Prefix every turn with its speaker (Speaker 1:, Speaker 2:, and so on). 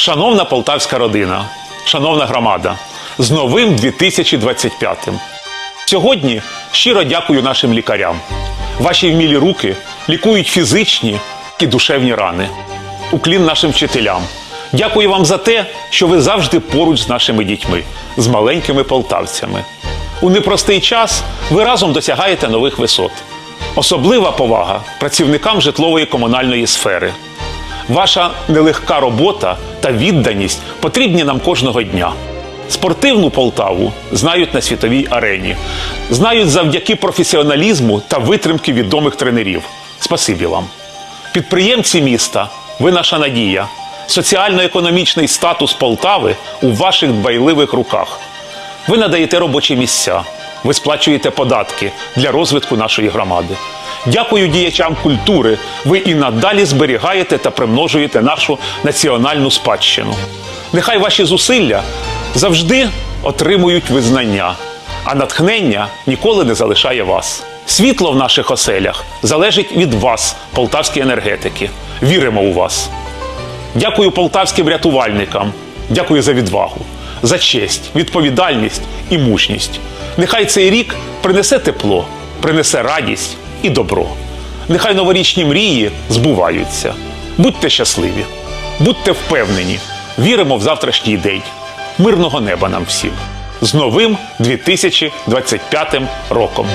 Speaker 1: Шановна полтавська родина, шановна громада, з новим 2025 Сьогодні щиро дякую нашим лікарям. Ваші вмілі руки лікують фізичні і душевні рани. Уклін нашим вчителям. Дякую вам за те, що ви завжди поруч з нашими дітьми, з маленькими полтавцями. У непростий час ви разом досягаєте нових висот. Особлива повага працівникам житлової комунальної сфери. Ваша нелегка робота та відданість потрібні нам кожного дня. Спортивну Полтаву знають на світовій арені, знають завдяки професіоналізму та витримки відомих тренерів. Спасибі вам. Підприємці міста, ви наша надія. Соціально-економічний статус Полтави у ваших дбайливих руках. Ви надаєте робочі місця, ви сплачуєте податки для розвитку нашої громади. Дякую діячам культури. Ви і надалі зберігаєте та примножуєте нашу національну спадщину. Нехай ваші зусилля завжди отримують визнання, а натхнення ніколи не залишає вас. Світло в наших оселях залежить від вас, полтавські енергетики. Віримо у вас. Дякую полтавським рятувальникам. Дякую за відвагу, за честь, відповідальність і мужність. Нехай цей рік принесе тепло, принесе радість і добро. Нехай новорічні мрії збуваються. Будьте щасливі, будьте впевнені, віримо в завтрашній день. Мирного неба нам всім. З новим 2025 роком!